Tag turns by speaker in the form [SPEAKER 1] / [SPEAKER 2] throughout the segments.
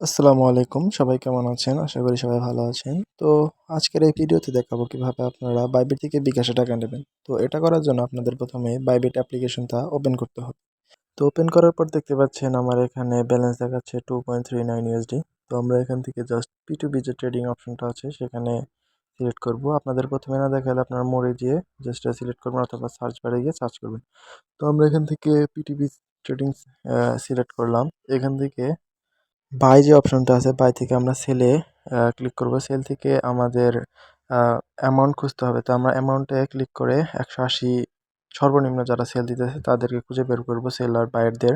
[SPEAKER 1] আসসালামু আলাইকুম। সবাই কেমন আছেন? আশা করি সবাই ভালো আছেন। তো আজকের এই ভিডিওতে দেখাবো কীভাবে আপনারা বাইবিট থেকে বিকাশে টাকা নেবেন। তো এটা করার জন্য আপনাদের প্রথমে বাইবিট অ্যাপ্লিকেশনটা ওপেন করতে হবে। তো ওপেন করার পর দেখতে পাচ্ছেন আমার এখানে ব্যালেন্স দেখাচ্ছে two point three nine USD তো আমরা এখান থেকে জাস্ট পি টু বি যে ট্রেডিং অপশনটা আছে সেখানে সিলেক্ট করব। আপনাদের প্রথমে না দেখালে আপনার মোড়ে গিয়ে জাস্ট সিলেক্ট করবেন অথবা সার্চ বারে গিয়ে সার্চ করবেন। তো আমরা এখান থেকে পিটিভি ট্রেডিং সিলেক্ট করলাম। এখান থেকে বাই যে অপশনটা আছে বাই থেকে আমরা সেলে ক্লিক করব। সেল থেকে আমাদের অ্যামাউন্ট খুঁজতে হবে। তো আমরা অ্যামাউন্টে ক্লিক করে একশো আশি সর্বনিম্ন যারা সেল দিতেছে, তাদেরকে খুঁজে বের করব সেলার বাইরদের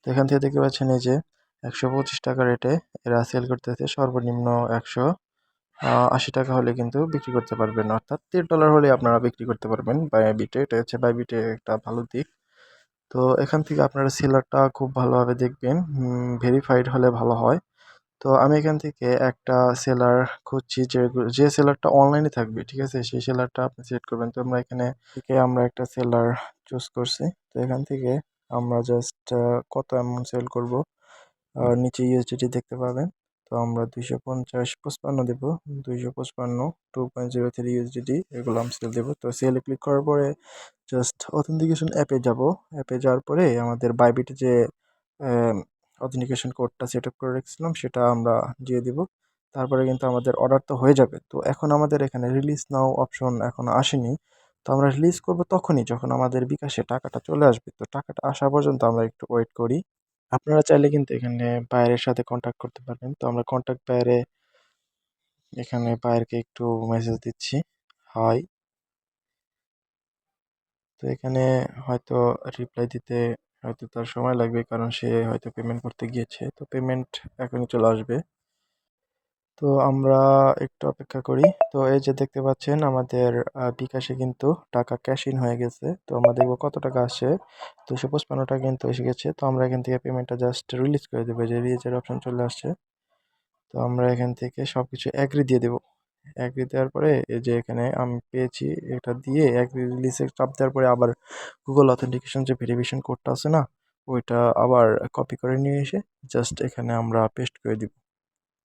[SPEAKER 1] তো এখান থেকে দেখতে পাচ্ছেন এই যে একশো পঁচিশ টাকা রেটে এরা সেল করতেছে, সর্বনিম্ন একশো আশি টাকা হলে কিন্তু বিক্রি করতে পারবেন। অর্থাৎ দেড় ডলার হলে আপনারা বিক্রি করতে পারবেন। বিটে এটা হচ্ছে বিটে একটা ভালো দিক। তো এখান থেকে আপনারা সেলারটা খুব ভালোভাবে দেখবেন ভেরিফাইড হলে ভালো হয়। তো আমি এখান থেকে একটা সেলার খুঁজছি যে যে সেলারটা অনলাইনে থাকবে, ঠিক আছে? সেই সেলারটা আপনি সিলেক্ট করবেন। তো আমরা এখানে থেকে আমরা একটা সেলার চুজ করছি। তো এখান থেকে আমরা জাস্ট কত অ্যামাউন্ট সেল করব? নিচে ইউএসডিটি দেখতে পাবেন। তো আমরা দুইশো পঞ্চাশ পঁচপান্ন দেবো। দুইশো পঁচপান্ন two point zero three USDT এগুলো আমি সেল দেবো। তো সেলে ক্লিক করার পরে জাস্ট অথেন্টিকেশন অ্যাপে যাব। অ্যাপে যাওয়ার পরে আমাদের বাইবিটে যে অথেন্টিকেশন কোডটা সেট আপ করে রেখেছিলাম, সেটা আমরা দিয়ে দিব। তারপরে কিন্তু আমাদের অর্ডার তো হয়ে যাবে। তো এখন আমাদের এখানে রিলিজ নাও অপশন এখন আসেনি। তো আমরা রিলিজ করব তখনই যখন আমাদের বিকাশে টাকাটা চলে আসবে। তো টাকাটা আসা পর্যন্ত আমরা একটু ওয়েট করি। আপনারা চাইলে কিন্তু এখানে বায়ারের সাথে কন্ট্যাক্ট করতে পারবেন। তো আমরা কন্ট্যাক্ট বায়ারে এখানে বায়ারকে একটু মেসেজ দিচ্ছি। হাই তো এখানে হয়তো রিপ্লাই দিতে হয়তো তার সময় লাগবে কারণ সে হয়তো পেমেন্ট করতে গিয়েছে। তো পেমেন্ট এখনই চলে আসবে। তো আমরা একটু অপেক্ষা করি। তো এই যে দেখতে পাচ্ছেন, আমাদের বিকাশে কিন্তু টাকা ক্যাশ ইন হয়ে গেছে। তো আমরা দেখব কত টাকা আসে। দুশো পঁচপান্ন টাকা কিন্তু এসে গেছে। তো আমরা এখান থেকে পেমেন্টটা জাস্ট রিলিজ করে দেবো। যে রিলিজের অপশন চলে আসছে। তো আমরা এখান থেকে সব কিছু অ্যাগ্রি দিয়ে দেবো। অ্যাগ্রি দেওয়ার পরে এই যে এখানে আমি পেয়েছি এটা দিয়ে অ্যাগ্রি রিলিজে চাপ দেওয়ার পরে আবার গুগল অথেন্টিকেশন যে ভেরিফিকেশন কোডটা আছে না, ওইটা আবার কপি করে নিয়ে এসে জাস্ট এখানে আমরা পেস্ট করে দিব।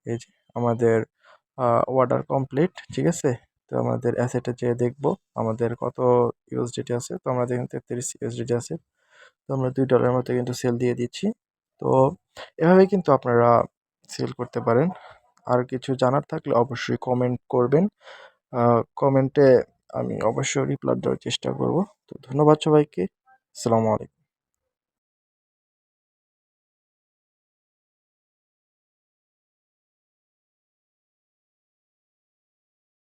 [SPEAKER 1] এই যে আমাদের অর্ডার কমপ্লিট ঠিক আছে? তো আমাদের অ্যাসেটে যেয়ে দেখব আমাদের কত ইউএসডিটি আছে। তো আমরা দেখেন তেত্রিশ ইউএসডিটি আছে। তো আমরা দুই ডলারের মতো কিন্তু সেল দিয়ে দিচ্ছি। তো এভাবেই কিন্তু আপনারা সেল করতে পারেন। আর কিছু জানার থাকলে অবশ্যই কমেন্ট করবেন। কমেন্টে আমি অবশ্যই রিপ্লাই দেওয়ার চেষ্টা করব। তো ধন্যবাদ সবাইকে। আসসালামু আলাইকুম।